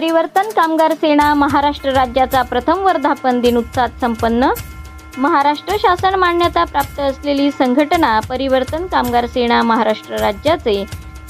परिवर्तन कामगार सेना महाराष्ट्र राज्याचा प्रथम वर्धापन दिन उत्साहात संपन्न. महाराष्ट्र शासन मान्यता प्राप्त असलेली संघटना परिवर्तन कामगार सेना महाराष्ट्र राज्याचे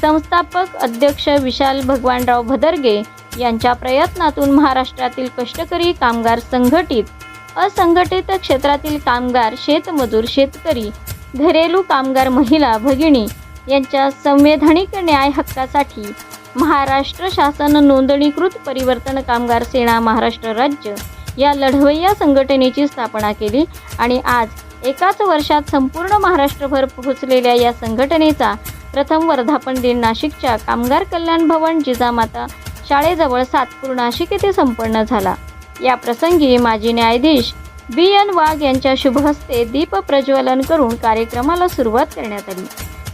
संस्थापक अध्यक्ष विशाल भगवानराव भदरगे यांच्या प्रयत्नातून महाराष्ट्रातील कष्टकरी कामगार संघटित असंघटित क्षेत्रातील कामगार शेतमजूर शेतकरी घरेलू कामगार महिला भगिनी यांच्या संवैधानिक न्याय हक्कासाठी महाराष्ट्र शासन नोंदणीकृत परिवर्तन कामगार सेना महाराष्ट्र राज्य या लढवय्या संघटनेची स्थापना केली आणि आज एकाच वर्षात संपूर्ण महाराष्ट्रभर पोहोचलेल्या या संघटनेचा प्रथम वर्धापन दिन नाशिकच्या कामगार कल्याण भवन जिजामाता शाळेजवळ सातपूर नाशिक येथे संपन्न झाला. या प्रसंगी माजी न्यायाधीश बी एन वाघ यांच्या शुभहस्ते दीप प्रज्वलन करून कार्यक्रमाला सुरुवात करण्यात आली.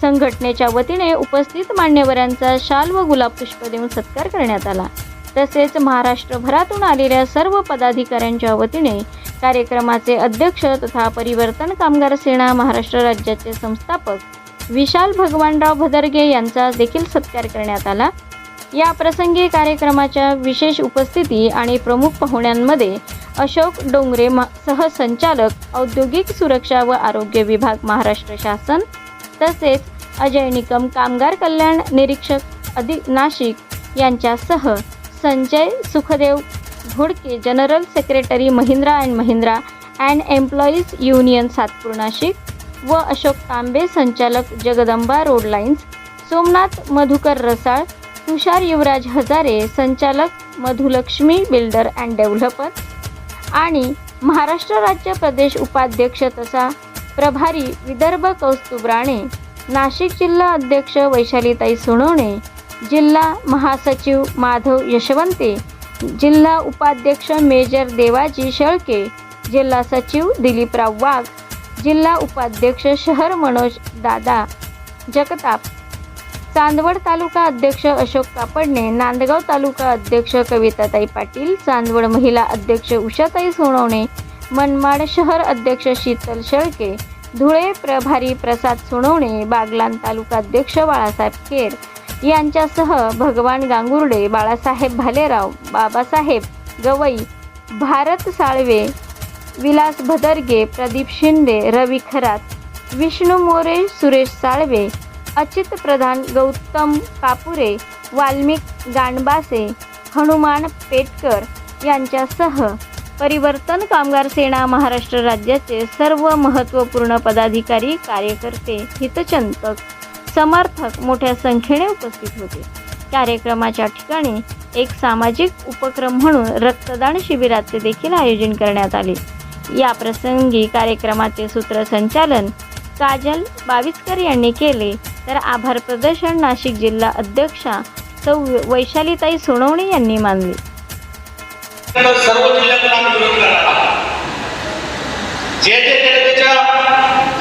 संघटनेच्या वतीने उपस्थित मान्यवरांचा शाल व गुलाब पुष्प देऊन सत्कार करण्यात आला. तसेच महाराष्ट्रभरातून आलेल्या सर्व पदाधिकाऱ्यांच्या वतीने कार्यक्रमाचे अध्यक्ष तथा परिवर्तन कामगार सेना महाराष्ट्र राज्याचे संस्थापक विशाल भगवानराव भदरगे यांचा देखील सत्कार करण्यात आला. या प्रसंगी कार्यक्रमाच्या विशेष उपस्थिती आणि प्रमुख पाहुण्यांमध्ये अशोक डोंगरे सहसंचालक औद्योगिक सुरक्षा व आरोग्य विभाग महाराष्ट्र शासन तसेच अजय निकम कामगार कल्याण निरीक्षक अधि नाशिक यांच्यासह Sanjay Sukhdev Ghodke general secretary Mahindra and Mahindra and employees union Satpur Nashik व अशोक तांबे संचालक जगदंबा रोड लाईन्स सोमनाथ मधुकर रसाळ तुषार युवराज हजारे संचालक मधुलक्ष्मी बिल्डर अँड डेव्हलपर आणि महाराष्ट्र राज्य प्रदेश उपाध्यक्ष तसा प्रभारी विदर्भ कौस्तुभ राणे नाशिक जिल्हा अध्यक्ष वैशालीताई सोनवणे जिल्हा महासचिव माधव यशवंते जिल्हा उपाध्यक्ष मेजर देवाजी शेळके जिल्हा सचिव दिलीपराव वाघ जिल्हा उपाध्यक्ष शहर मनोज दादा जगताप. चांदवड तालुका अध्यक्ष अशोक कापडणे नांदगाव तालुका अध्यक्ष कविताताई पाटील चांदवड महिला अध्यक्ष उषाताई सोनवणे मनमाड शहर अध्यक्ष शीतल शेळके धुळे प्रभारी प्रसाद सोनवणे बागलान तालुका अध्यक्ष बाळासाहेब केर यांच्यासह भगवान गांगुर्डे बाळासाहेब भालेराव बाबासाहेब गवई भारत साळवे विलास भदरगे प्रदीप शिंदे रवी खरात विष्णू मोरे सुरेश साळवे अचित प्रधान गौतम कापुरे वाल्मिक गांडबासे हनुमान पेटकर यांच्यासह परिवर्तन कामगार सेना महाराष्ट्र राज्याचे सर्व महत्त्वपूर्ण पदाधिकारी कार्यकर्ते हितचिंतक समर्थक मोठ्या संख्येने उपस्थित होते. कार्यक्रमाच्या ठिकाणी एक सामाजिक उपक्रम म्हणून रक्तदान शिबिराचे देखील आयोजन करण्यात आले. या प्रसंगी कार्यक्रमाचे सूत्रसंचालन काजल बाविस्कर यांनी केले. तर आभार प्रदर्शन नाशिक जिल्हा अध्यक्षा सौ वैशालीताई सोनवणे यांनी मानले. सर्व जिल्ह्यातून आम्ही विरोध करणार आहोत. जे जे जनतेच्या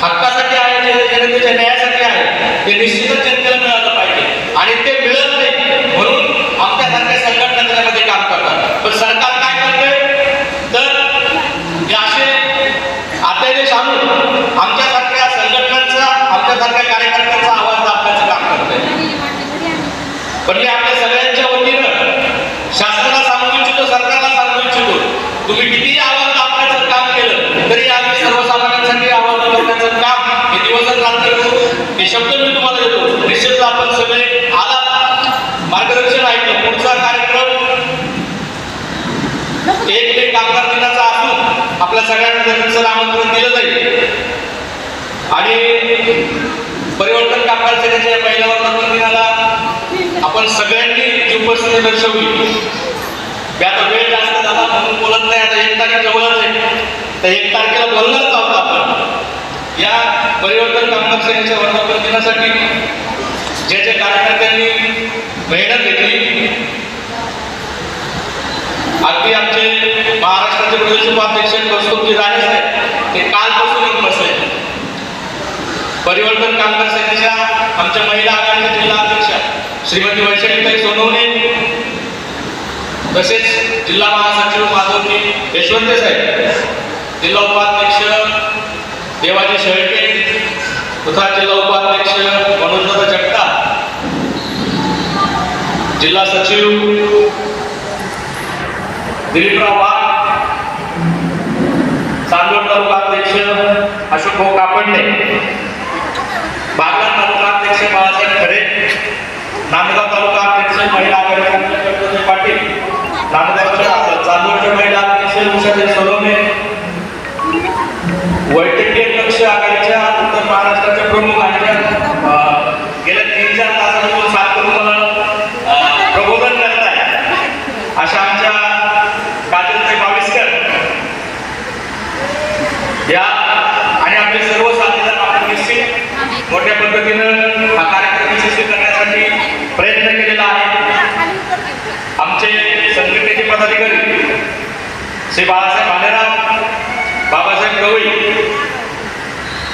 हक्कासाठी आहे जे जे जनतेच्या न्यायासाठी आहे ते निश्चितच जनतेला मिळालं पाहिजे. आणि ते मिळत नाही म्हणून आमच्यासारख्या संघटना त्याच्यामध्ये काम करतात. पण सरकार काय करते तर असे अध्यादेश आणून आमच्यासारख्या संघटनांचा आमच्यासारख्या कार्यकर्त्यांचा आवाज दाबण्याचं काम करते पण मी आपल्या सगळ्यांच्या वतीनं तरी तरी आम्ही सर्वसामान्यांसाठी आवाहन करण्याचं काम हे दिवस रात्र करू. हे शब्द मी तुम्हाला देतो. निश्चित आपण सगळे आला मार्गदर्शन ऐकलं. पुढचा कार्यक्रम एक मे कामगार दिनाचा असून आपल्या सगळ्यांना त्यांचं आमंत्रण दिलं जाईल. आणि परिवर्तन कामगार सेनेच्या या पहिल्या वर्तमान दिनाला आपण सगळ्यांनी उपस्थिती दर्शवली त्यात वेळ जास्त झाला म्हणून बोलत नाही आता एक तारीख जवळच आहे तर एक तारखेला बोलणारच आहोत आपण? या परिवर्तन कामगार सेनेच्या वर्धापन दिनासाठी जे जे कार्यकर्त्यांनी मेहनत घेतली अगदी आमचे महाराष्ट्राचे प्रदेश उपाध्यक्ष कौस्तुभजी राणे साहेब ते कालपासून येऊन बसले. परिवर्तन कामगार सेनेच्या आमच्या महिला आघाडीच्या जिल्हा अध्यक्षा श्रीमती वैशालीताई सोनवणे तसेच जिल्हा महासचिव माधवजी यशवंत साहेब जिल्हा उपाध्यक्ष देवाजी शेळके तथा जिल्हा उपाध्यक्ष मनोजदादा जगताप जिल्हा सचिव दिलीपराव वाघ चांदोड तालुकाध्यक्ष अशोक भाऊ कापडणे बागला तालुका अध्यक्ष बाळासाहेब खरे नांदगाव तालुका अध्यक्ष महिला आघाडी पाटील नांदगावच्या चांदोडच्या महिला अध्यक्ष सलोने वैद्यकीय लक्ष आघाडीच्या उत्तर महाराष्ट्राच्या प्रमुख आहेत गेल्या तीन चार तासांपासून सात करून मला प्रबोधन करताय. अशा आमच्या काजलताई बावीसकर. या आणि आपले सर्व साथीदार आपण निश्चित मोठ्या पद्धतीनं हा कार्यक्रम यशस्वी करण्यासाठी प्रयत्न केलेला आहे आमचे संघटनेचे पदाधिकारी श्री बाळासाहेब भालेराव बाबासाहेब गवई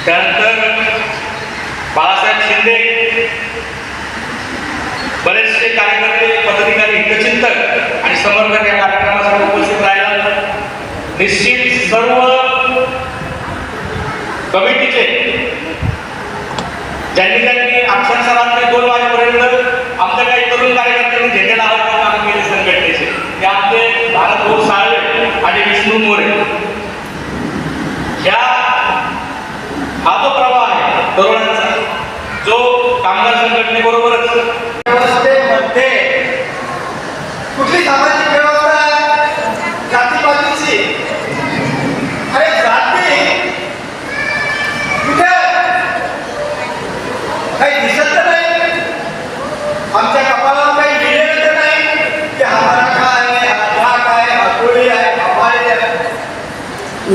त्यानंतर बाळासाहेब शिंदे. बरेचसे कार्यकर्ते पदाधिकारी हितचिंतक आणि समर्थक या कार्यक्रमासाठी उपस्थित राहिला. निश्चित सर्व कमिटीचे ज्यांनी त्यांनी अक्षरशः रात्री दोन वाजेपर्यंत आमच्या काही तरुण कार्यकर्त्यांनी झेंडे आहोत काम केले संघटनेचे. ते आमचे भारत भाऊ साळवे आणि विष्णू मोरे. या हा जो प्रवाह आहे तरुणांचा जो कामगार संघटनेबरोबरच. व्यवस्थेमध्ये कुठली सामाजिक व्यवस्था आहे? जातीपातीची अरे जाती? कुठे? काही दिसत तर नाही. आमच्या कपाळावर काही लिहिलेलं तर नाही. की हा मराठा आहे हा जाट आहे हा आहे हा आहे.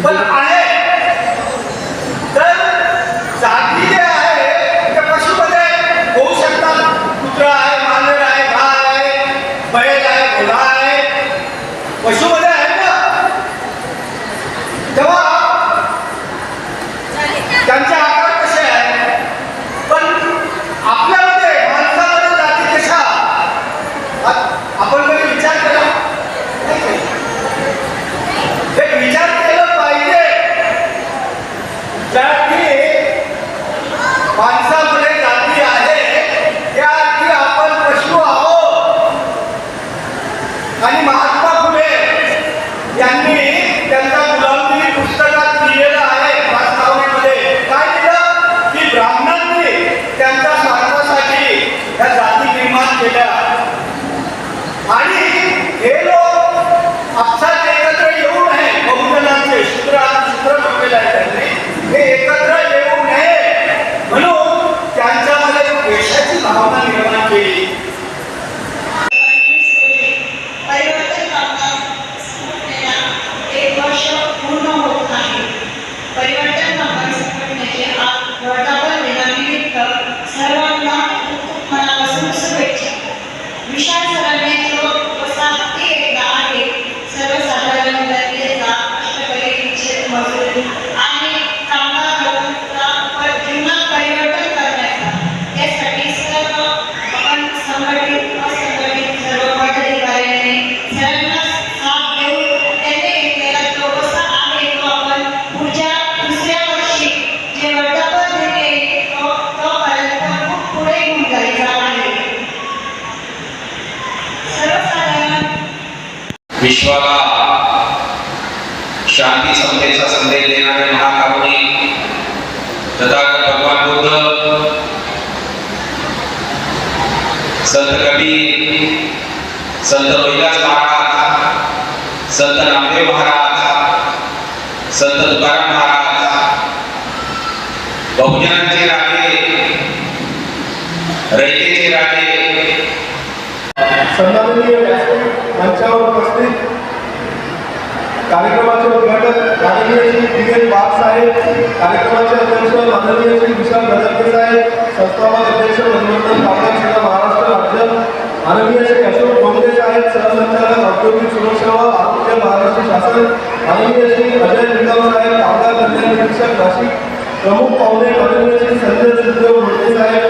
पण आहे विश्वाला शांती समतेचा संदेश देणारे महाकारुणी तथागत भगवान बुद्ध संत कबीर संत रोहिदास महाराज संत नामदेव महाराज संत तुकाराम महाराज बहुजनांचे कार्यक्रमाचे उद्घाटन माननीय श्री डी एन वाघ साहेब कार्यक्रमाचे अध्यक्ष माननीय श्री विशाल गदरके साहेब संस्थापक अध्यक्ष मनोरंजन कामगार सेना महाराष्ट्र राज्य माननीय श्री अशोक डोंगरे साहेब सहसंचालक औद्योगिक सुरक्षा व आरोग्य महाराष्ट्र शासन माननीय श्री अजय निगम साहेब कामगार कल्याण निरीक्षक नाशिक प्रमुख पाहुणे माननीय श्री संजय सुखदेव रोटे साहेब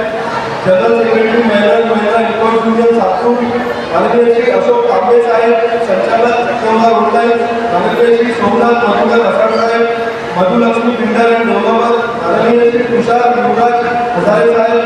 जनरल सेक्रेटरी महिला महिला रिपोर्ट युनियन सातपूर माननीय श्री अशोक कांबळे साहेब संचालक सत्यमला रोडलाई माननीय श्री सोमनाथ मधुकर असाड साहेब मधुलक्ष्मी पिंडार आणि गौरव माननीय श्री तुषार युवराज हजारे साहेब